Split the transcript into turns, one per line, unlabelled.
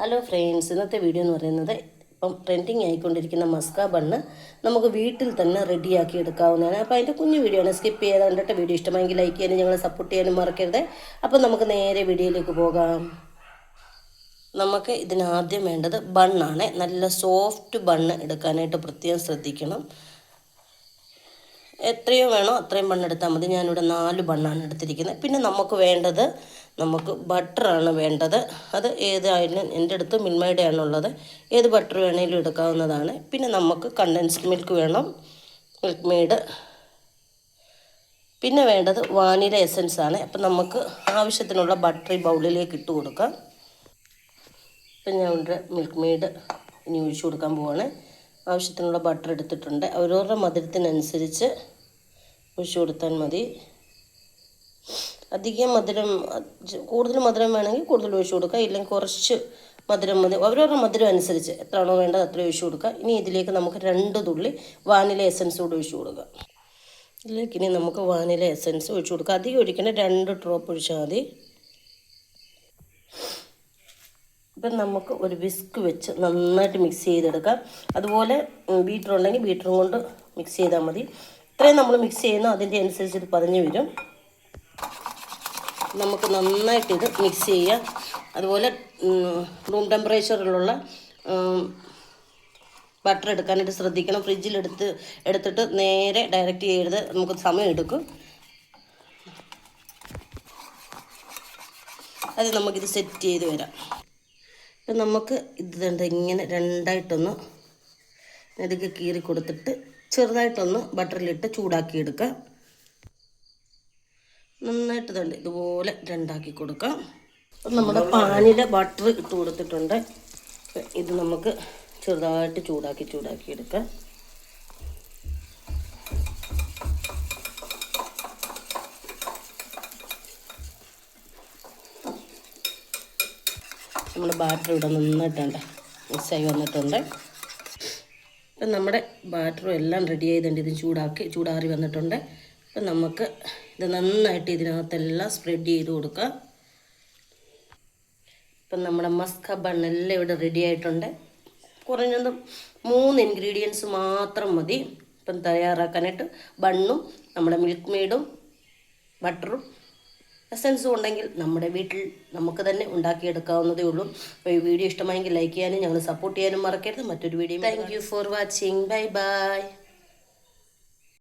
Hello friends ഇന്നത്തെ video എന്ന് പറയുന്നത് ഇപ്പം ട്രെൻഡിങ് ആയിക്കൊണ്ടിരിക്കുന്ന മസ്ക ബണ്ണ് നമുക്ക് വീട്ടിൽ തന്നെ റെഡിയാക്കി എടുക്കാവുന്നതാണ്. അപ്പോൾ അതിന്റെ കുഞ്ഞു വീഡിയോ ആണ്. സ്കിപ്പ് ചെയ്ത് കണ്ടിട്ട് വീഡിയോ ഇഷ്ടമെങ്കിൽ ലൈക്ക് ചെയ്യാനും ഞങ്ങളെ സപ്പോർട്ട് ചെയ്യാനും മറക്കരുത്. അപ്പോൾ നമുക്ക് നേരെ വീഡിയോയിലേക്ക് പോകാം. നമുക്ക് ഇതിനാദ്യം വേണ്ടത് ബണ്ണാണ് നല്ല സോഫ്റ്റ് ബണ്ണ് എടുക്കാനായിട്ട് പ്രത്യേകം ശ്രദ്ധിക്കണം. എത്രയോ വേണോ അത്രയും ബണ്ണെടുത്താൽ മതി. ഞാനിവിടെ നാല് ബണ്ണാണ് എടുത്തിരിക്കുന്നത്. പിന്നെ നമുക്ക് വേണ്ടത് നമുക്ക് ബട്ടറാണ് വേണ്ടത്. അത് ഏതായാലും എന്റെ അടുത്ത് മിൽമയുടെ ആണുള്ളത്. ഏത് ബട്ടർ വേണേലും എടുക്കാവുന്നതാണ്. പിന്നെ നമുക്ക് കണ്ടൻസ്ഡ് മിൽക്ക് വേണം. മിൽക്ക് മെയ്ഡ് പിന്നെ വേണ്ടത് വാനില എസൻസ് ആണ്. അപ്പം നമുക്ക് ആവശ്യത്തിനുള്ള ബട്ടർ ഈ ബൗളിലേക്ക് ഇട്ട് കൊടുക്കാം. ഇപ്പം ഞാൻ ഇവിടെ മിൽക്ക് മെയ്ഡ് ഇനി ഒഴിച്ചു കൊടുക്കാൻ പോവാണ്. ആവശ്യത്തിനുള്ള ബട്ടർ എടുത്തിട്ടുണ്ട്. ഓരോരുടെ മധുരത്തിനനുസരിച്ച് ഒഴിച്ചു കൊടുത്താൽ മതി. അധികം മധുരം കൂടുതൽ മധുരം വേണമെങ്കിൽ കൂടുതൽ ഒഴിച്ചു കൊടുക്കുക. ഇല്ലെങ്കിൽ കുറച്ച് മധുരം മതി. അവരവരുടെ മധുരം അനുസരിച്ച് എത്രയാണോ വേണ്ടത് അത്ര ഒഴിച്ചു കൊടുക്കുക. ഇനി ഇതിലേക്ക് നമുക്ക് രണ്ട് തുള്ളി വാനില എസൻസ് കൂടെ ഒഴിച്ചു കൊടുക്കുക. ഇതിലേക്ക് ഇനി നമുക്ക് വാനില എസൻസ് ഒഴിച്ചു കൊടുക്കുക. അധികം ഒഴിക്കേണ്ട രണ്ട് ഡ്രോപ്പ് ഒഴിച്ചാൽ മതി. ഇപ്പം നമുക്ക് ഒരു വിസ്ക് വെച്ച് നന്നായിട്ട് മിക്സ് ചെയ്തെടുക്കാം. അതുപോലെ ബീറ്റർ ഉണ്ടെങ്കിൽ ബീറ്ററും കൊണ്ട് മിക്സ് ചെയ്താൽ മതി. ഇത്രയും നമ്മൾ മിക്സ് ചെയ്യുന്നു അതിന്റെ അനുസരിച്ച് ഇത് പതിഞ്ഞ് വരും. നമുക്ക് നന്നായിട്ട് ഇത് മിക്സ് ചെയ്യാം അതുപോലെ റൂം ടെമ്പറേച്ചറിലുള്ള ബട്ടർ എടുക്കാനായിട്ട് ശ്രദ്ധിക്കണം. ഫ്രിഡ്ജിലെടുത്ത് എടുത്തിട്ട് നേരെ ഡയറക്റ്റ് ചെയ്യരുത്. നമുക്ക് സമയം എടുക്കും. അത് നമുക്കിത് സെറ്റ് ചെയ്ത് വരാം. ഇപ്പം നമുക്ക് ഇത് ഇങ്ങനെ രണ്ടായിട്ടൊന്ന് ഇതൊക്കെ കീറി കൊടുത്തിട്ട് ചെറുതായിട്ടൊന്ന് ബട്ടറിലിട്ട് ചൂടാക്കി എടുക്കുക നന്നായിട്ട് തന്നെ ഇതുപോലെ രണ്ടാക്കി കൊടുക്കാം. അപ്പം നമ്മുടെ പാനിൽ ബട്ടർ ഇട്ട് കൊടുത്തിട്ടുണ്ട്. ഇത് നമുക്ക് ചെറുതായിട്ട് ചൂടാക്കി ചൂടാക്കി എടുക്കാം നമ്മുടെ ബാറ്റർ ഇവിടെ നന്നായിട്ടുണ്ട്. മിക്സായി വന്നിട്ടുണ്ട്. ഇപ്പം നമ്മുടെ ബാറ്ററും എല്ലാം റെഡി ആയതുകൊണ്ട് ഇത് ചൂടാക്കി ചൂടാറി വന്നിട്ടുണ്ട്. അപ്പം നമുക്ക് ഇത് നന്നായിട്ട് ഇതിനകത്തെല്ലാം സ്പ്രെഡ് ചെയ്ത് കൊടുക്കാം. ഇപ്പം നമ്മുടെ മസ്ക ബണ്ണെല്ലാം ഇവിടെ റെഡി ആയിട്ടുണ്ട്. കുറഞ്ഞത് മൂന്ന് ഇൻഗ്രീഡിയൻസ് മാത്രം മതി. ഇപ്പം തയ്യാറാക്കാനായിട്ട് ബണ്ണും നമ്മുടെ മിൽക്ക് മെയ്ഡും ബട്ടറും എസൻസും ഉണ്ടെങ്കിൽ നമ്മുടെ വീട്ടിൽ നമുക്ക് തന്നെ ഉണ്ടാക്കിയെടുക്കാവുന്നതേ ഉള്ളൂ. അപ്പോൾ ഈ വീഡിയോ ഇഷ്ടമായെങ്കിൽ ലൈക്ക് ചെയ്യാനും ഞങ്ങൾ സപ്പോർട്ട് ചെയ്യാനും മറക്കരുത്. മറ്റൊരു video thank for watching bye bye